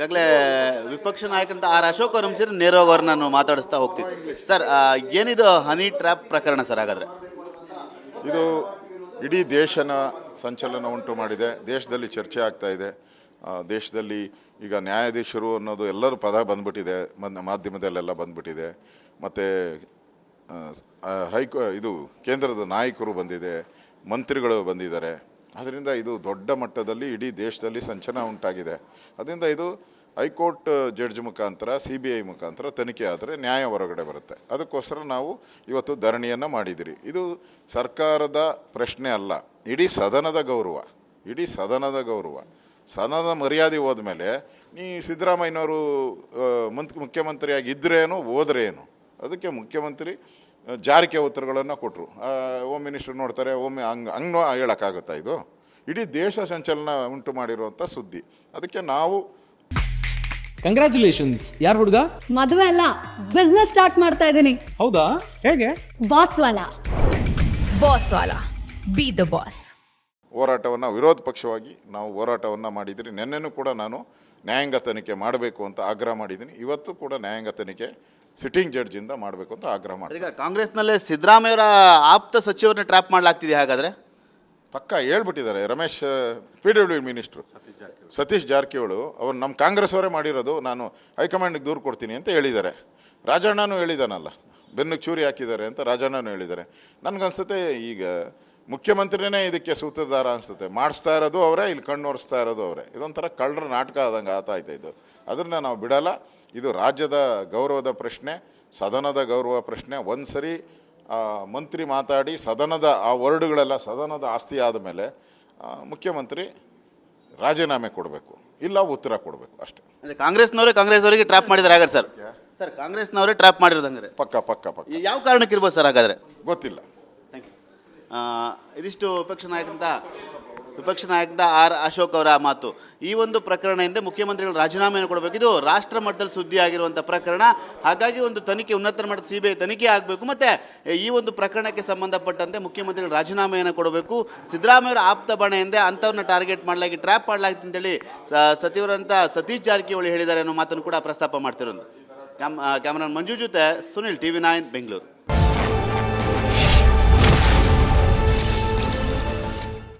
ಈಗಾಗಲೇ ವಿಪಕ್ಷ ನಾಯಕಂತ ಆರ್ ಅಶೋಕ್ ಅವ್ರ ಮುಂಚೆ ನೇರವಾಗಿ ನಾನು ಮಾತಾಡಿಸ್ತಾ ಹೋಗ್ತೀನಿ ಸರ್ ಏನಿದು ಹನಿ ಟ್ರ್ಯಾಪ್ ಪ್ರಕರಣ ಸರ್ ಹಾಗಾದ್ರೆ? ಇದು ಇಡೀ ದೇಶನ ಸಂಚಲನ ಉಂಟು ಮಾಡಿದೆ. ದೇಶದಲ್ಲಿ ಚರ್ಚೆ ಆಗ್ತಾ ಇದೆ. ದೇಶದಲ್ಲಿ ಈಗ ನ್ಯಾಯಾಧೀಶರು ಅನ್ನೋದು ಎಲ್ಲರೂ ಪದ ಬಂದ್ಬಿಟ್ಟಿದೆ. ಮಾಧ್ಯಮದಲ್ಲೆಲ್ಲ ಬಂದ್ಬಿಟ್ಟಿದೆ. ಮತ್ತು ಹೈಕೋ, ಇದು ಕೇಂದ್ರದ ನಾಯಕರು ಬಂದಿದೆ. ಮಂತ್ರಿಗಳು ಬಂದಿದ್ದಾರೆ. ಅದರಿಂದ ಇದು ದೊಡ್ಡ ಮಟ್ಟದಲ್ಲಿ ಇಡೀ ದೇಶದಲ್ಲಿ ಸಂಚನ ಉಂಟಾಗಿದೆ. ಅದರಿಂದ ಇದು ಹೈಕೋರ್ಟ್ ಜಡ್ಜ್ ಮುಖಾಂತರ, ಸಿ ಬಿ ಐ ಮುಖಾಂತರ ತನಿಖೆ ಆದರೆ ನ್ಯಾಯ ಹೊರಗಡೆ ಬರುತ್ತೆ. ಅದಕ್ಕೋಸ್ಕರ ನಾವು ಇವತ್ತು ಧರಣಿಯನ್ನು ಮಾಡಿದಿರಿ ಇದು ಸರ್ಕಾರದ ಪ್ರಶ್ನೆ ಅಲ್ಲ, ಇಡೀ ಸದನದ ಗೌರವ, ಇಡೀ ಸದನದ ಗೌರವ. ಸದನದ ಮರ್ಯಾದೆ ಹೋದ್ಮೇಲೆ ನೀ ಸಿದ್ದರಾಮಯ್ಯನವರು ಮಂತ್ ಮುಖ್ಯಮಂತ್ರಿಯಾಗಿ ಇದ್ರೇನು ಹೋದ್ರೇನು? ಅದಕ್ಕೆ ಮುಖ್ಯಮಂತ್ರಿ ಜಾರಿಕೆ ಉತ್ತರಗಳನ್ನು ಕೊಟ್ಟರು ಹೋಮ್ ಮಿನಿಸ್ಟರ್ ನೋಡ್ತಾರೆ ಹೋಮ್ ಹಂಗೆ ಹಂಗೆ ಹೇಳೋಕ್ಕಾಗುತ್ತಾ ಇದು? ಇಡೀ ದೇಶ ಸಂಚಲನ ಉಂಟು ಮಾಡಿರುವಂಥ ಸುದ್ದಿ. ಅದಕ್ಕೆ ನಾವು ಕಂಗ್ರ್ಯಾಚುಲೇಷನ್ಸ್ ಯಾರು ಹುಡುಗ? ಮದುವೆ ಅಲ್ಲ ಬಿಸ್ನೆಸ್ ಸ್ಟಾರ್ಟ್ ಮಾಡ್ತಾ ಇದ್ದೀನಿ. ಹೌದಾ? ಹೇಗೆ? ಬಾಸ್ ವಾಲ. ಬಾಸ್ ವಾಲ. ಬಿ ದ ಬಾಸ್ ಹೋರಾಟವನ್ನು ವಿರೋಧ ಪಕ್ಷವಾಗಿ ನಾವು ಹೋರಾಟವನ್ನು ಮಾಡಿದಿರಿ ನಿನ್ನೆನೂ ಕೂಡ ನಾನು ನ್ಯಾಯಾಂಗ ತನಿಖೆ ಮಾಡಬೇಕು ಅಂತ ಆಗ್ರಹ ಮಾಡಿದ್ದೀನಿ. ಇವತ್ತು ಕೂಡ ನ್ಯಾಯಾಂಗ ತನಿಖೆ ಸಿಟ್ಟಿಂಗ್ ಜಡ್ಜಿಂದ ಮಾಡಬೇಕು ಅಂತ ಆಗ್ರಹ ಮಾಡಿ ಈಗ ಕಾಂಗ್ರೆಸ್ನಲ್ಲೇ ಸಿದ್ದರಾಮಯ್ಯವರ ಆಪ್ತ ಸಚಿವರನ್ನ ಟ್ರ್ಯಾಪ್ ಮಾಡಲಾಗ್ತಿದೆ ಹಾಗಾದ್ರೆ? ಪಕ್ಕ ಹೇಳ್ಬಿಟ್ಟಿದ್ದಾರೆ Ramesh P W minister. Satish Jarkiholi. ಅವ್ರು ನಮ್ಮ ಕಾಂಗ್ರೆಸ್ ಅವರೇ ಮಾಡಿರೋದು ನಾನು ಹೈಕಮಾಂಡ್ಗೆ ದೂರು ಕೊಡ್ತೀನಿ ಅಂತ ಹೇಳಿದ್ದಾರೆ. ರಾಜಣ್ಣನೂ ಹೇಳಿದಾನಲ್ಲ ಬೆನ್ನಿಗೆ ಚೂರಿ ಹಾಕಿದ್ದಾರೆ ಅಂತ ರಾಜಣ್ಣನೂ ಹೇಳಿದ್ದಾರೆ. ನನಗನ್ಸುತ್ತೆ ಈಗ ಮುಖ್ಯಮಂತ್ರಿನೇ ಇದಕ್ಕೆ ಸೂತ್ರಧಾರ ಅನಿಸುತ್ತೆ. ಮಾಡಿಸ್ತಾ ಇರೋದು ಅವರೇ ಇಲ್ಲಿ ಕಣ್ಣೋರಿಸ್ತಾ ಇರೋದು ಅವರೇ. ಇದೊಂಥರ ಕಳ್ಳರ ನಾಟಕ ಆದಂಗೆ ಆತ ಇದು ಅದನ್ನು ನಾವು ಬಿಡಲ್ಲ. ಇದು ರಾಜ್ಯದ ಗೌರವದ ಪ್ರಶ್ನೆ ಸದನದ ಗೌರವ ಪ್ರಶ್ನೆ. ಒಂದು ಸರಿ ಮಂತ್ರಿ ಮಾತಾಡಿ ಸದನದ ಆ ವರ್ಡ್ಗಳೆಲ್ಲ ಸದನದ ಆಸ್ತಿ ಆದಮೇಲೆ ಮುಖ್ಯಮಂತ್ರಿ ರಾಜೀನಾಮೆ ಕೊಡಬೇಕು. ಇಲ್ಲ ಉತ್ತರ ಕೊಡಬೇಕು ಅಷ್ಟೇ. ಅಂದ್ರೆ ಕಾಂಗ್ರೆಸ್ನವರೇ ಕಾಂಗ್ರೆಸ್ ಅವರಿಗೆ ಟ್ರಾಪ್ ಮಾಡಿದ್ದಾರೆ ಹಾಗಾದ್ರೆ ಸರ್ ಸರ್ ಕಾಂಗ್ರೆಸ್ನವರೇ ಟ್ರಾಪ್ ಮಾಡಿರೋದಂಗ್ರೆ ಪಕ್ಕ ಪಕ್ಕ ಪಕ್ಕ. ಯಾವ ಕಾರಣಕ್ಕೆ ಇರ್ಬೋದು ಸರ್ ಹಾಗಾದ್ರೆ? ಗೊತ್ತಿಲ್ಲ. ಇದಿಷ್ಟು ವಿಪಕ್ಷ ನಾಯಕಂತ ವಿಪಕ್ಷ ನಾಯಕಂತ ಆರ್ ಅಶೋಕ್ ಅವರ ಮಾತು. ಈ ಒಂದು ಪ್ರಕರಣ ಪ್ರಕರಣದಿಂದ ಮುಖ್ಯಮಂತ್ರಿಗಳು ರಾಜೀನಾಮೆಯನ್ನು ಕೊಡಬೇಕು. ಇದು ರಾಷ್ಟ್ರ ಮಟ್ಟದಲ್ಲಿ ಸುದ್ದಿ ಆಗಿರುವಂಥ ಪ್ರಕರಣ. ಹಾಗಾಗಿ ಒಂದು ತನಿಖೆ, ಉನ್ನತ ಮಟ್ಟದ ಸಿ ಬಿ ಐ ತನಿಖೆ ಆಗಬೇಕು. ಮತ್ತು ಈ ಒಂದು ಪ್ರಕರಣಕ್ಕೆ ಸಂಬಂಧಪಟ್ಟಂತೆ ಮುಖ್ಯಮಂತ್ರಿಗಳು ರಾಜೀನಾಮೆಯನ್ನು ಕೊಡಬೇಕು. ಸಿದ್ದರಾಮಯ್ಯವರ ಆಪ್ತ ಬಣ ಎಂದೇ ಅಂಥವ್ರನ್ನ ಟಾರ್ಗೆಟ್ ಮಾಡಲಾಗಿ, ಟ್ರ್ಯಾಪ್ ಮಾಡಲಾಗಿತ್ತು ಅಂತೇಳಿ ಸಚಿವರಂತ ಸತೀಶ್ ಜಾರಕಿಹೊಳಿ ಹೇಳಿದ್ದಾರೆ ಅನ್ನೋ ಮಾತನ್ನು ಕೂಡ ಪ್ರಸ್ತಾಪ ಮಾಡ್ತಿರೋದು. ಕ್ಯಾಮ್ ಕ್ಯಾಮರಾನ್ ಮಂಜು ಜೊತೆ ಸುನಿಲ್ ಟಿ ವಿ ಬೆಂಗಳೂರು.